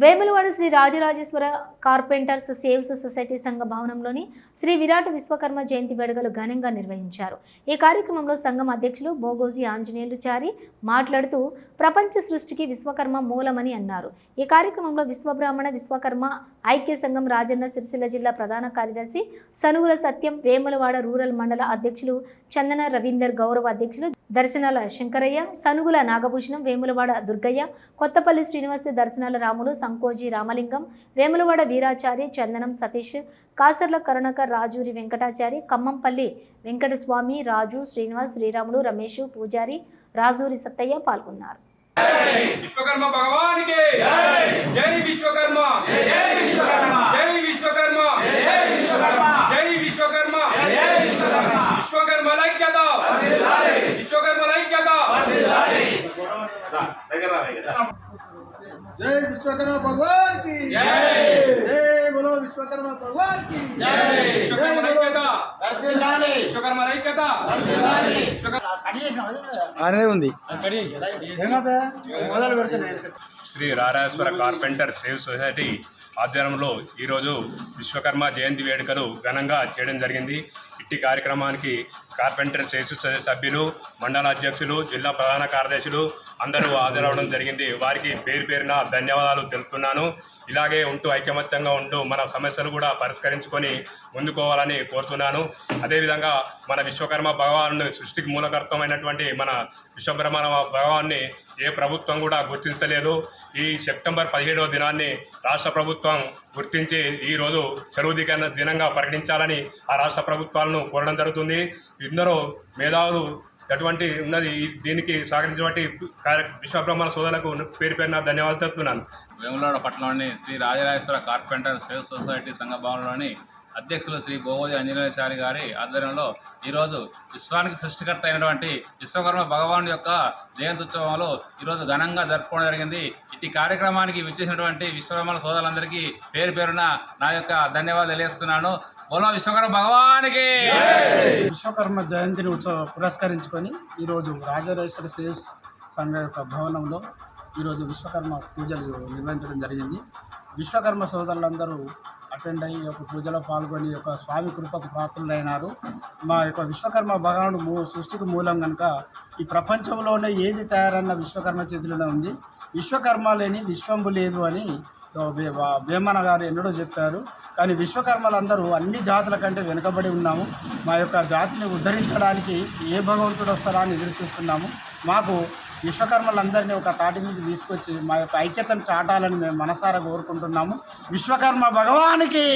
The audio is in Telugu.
Vemulawada Shri Rajarajeshwara carpenters saves society సంఘ భవనంలోని శ్రీ విరాట్ విశ్వకర్మ జయంతి వేడుకలు ఘనంగా నిర్వహించారు. ఈ కార్యక్రమంలో సంఘం అధ్యక్షులు బోగోజీ ఆంజనేయులు చారి మాట్లాడుతూ ప్రపంచ సృష్టికి విశ్వకర్మ మూలమని అన్నారు. ఈ కార్యక్రమంలో విశ్వబ్రాహ్మణ విశ్వకర్మ ఐక్య సంఘం రాజన్న సిరిసిల్ల జిల్లా ప్రధాన కార్యదర్శి సనుగుల సత్యం వేములవాడ రూరల్ మండల అధ్యక్షులు చందన రవీందర్ గౌరవ అధ్యక్షులు దర్శనాల శంకరయ్య సనుగుల నాగభూషణం వేములవాడ దుర్గయ్య కొత్తపల్లి శ్రీనివాస్ దర్శనాల రాములు సంకోజి రామలింగం వేములవాడ వీరాచారి చందనం సతీష్ కాసర్ల కరుణాకర్ రాజూరి వెంకటాచారి ఖమ్మంపల్లి వెంకటస్వామి రాజు శ్రీనివాస్ శ్రీరాములు రమేష్ పూజారి రాజూరి సత్తయ్య పాల్గొన్నారు. విశ్వకర్మ భగవానికి! జై! విశ్వకర్మ జై విశ్వకర్మ జై విశ్వకర్మ జై విశ్వకర్మ విశ్వకర్మ ఐక్యత విశ్వకర్మ ఐక్యత జై విశ్వకర్మ భగవాన్ ఉంది. Shri Rarajeshwara carpenter save society ఆధ్వర్యంలో ఈరోజు విశ్వకర్మ జయంతి వేడుకలు ఘనంగా చేయడం జరిగింది. ఇట్టి కార్యక్రమానికి కార్పెంటర్ సేవ్ సభ్యులు మండల అధ్యక్షులు జిల్లా ప్రధాన కార్యదర్శులు అందరూ హాజరవడం జరిగింది. వారికి పేరు పేరున ధన్యవాదాలు తెలుపుతున్నాను. ఇలాగే ఉంటూ ఐకమత్యంగా ఉంటూ మన సమస్యలు కూడా పరిష్కరించుకొని ముందుకోవాలని కోరుతున్నాను. అదేవిధంగా మన విశ్వకర్మ భగవాను సృష్టికి మూలకర్తమైనటువంటి మన విశ్వబ్రహ్మణ భగవాన్ని ఏ ప్రభుత్వం కూడా గుర్తించలేదు. ఈ సెప్టెంబర్ పదిహేడవ దినాన్ని రాష్ట్ర ప్రభుత్వం గుర్తించి ఈరోజు సెలవు దిన దినంగా ప్రకటించాలని ఆ రాష్ట్ర ప్రభుత్వాలను కోరడం జరుగుతుంది. ఎందరో మేధావులు అటువంటి ఉన్నది. దీనికి సహకరించినటువంటి విశ్వబ్రహ్మణ సోదరులకు పేరు పేరున ధన్యవాదాలు తెలుపుతున్నాను. వేములవాడ పట్టణంలోని Shri Rajarajeshwara carpenter save society సంఘ భవనంలోని అధ్యక్షులు శ్రీ బోవోజి ఆంజనేయశారి గారి ఆధ్వర్యంలో ఈరోజు విశ్వానికి సృష్టికర్త అయినటువంటి విశ్వకర్మ భగవాను యొక్క జయంత్యుత్సవంలో ఈరోజు ఘనంగా జరుపుకోవడం జరిగింది. ఈ కార్యక్రమానికి విచ్చేసినటువంటి విశ్వకర్మ సోదరులందరికీ పేరు పేరున నా యొక్క ధన్యవాదాలు తెలియజేస్తున్నాను. బోలో విశ్వకర్మ భగవానికి! విశ్వకర్మ జయంతిని ఉత్సవ పురస్కరించుకొని ఈరోజు రాజరాజేశ్వర సేవ్స్ సంఘ యొక్క భవనంలో ఈరోజు విశ్వకర్మ పూజలు నిర్వహించడం జరిగింది. విశ్వకర్మ సోదరులందరూ అటెండ్ అయ్యి యొక్క పూజలో పాల్గొని యొక్క స్వామి కృపకు పాత్రులైనారు మా యొక్క విశ్వకర్మ భగవానుడు మూ సృష్టికి మూలం కనుక ఈ ప్రపంచంలోనే ఏది తయారన్న విశ్వకర్మ చేతిలోనే ఉంది. విశ్వకర్మ లేని విశ్వంబు లేదు అని వేమన గారు ఎన్నడో చెప్పారు. కానీ విశ్వకర్మలందరూ అన్ని జాతుల కంటే వెనుకబడి ఉన్నాము. మా యొక్క జాతిని ఉద్ధరించడానికి ఏ భగవంతుడు వస్తారా అని ఎదురు చూస్తున్నాము. మాకు విశ్వకర్మలందరినీ ఒక తాటి మీద తీసుకొచ్చి మా యొక్క ఐక్యతను చాటాలని మేము మనసారా కోరుకుంటున్నాము. విశ్వకర్మ భగవానికి!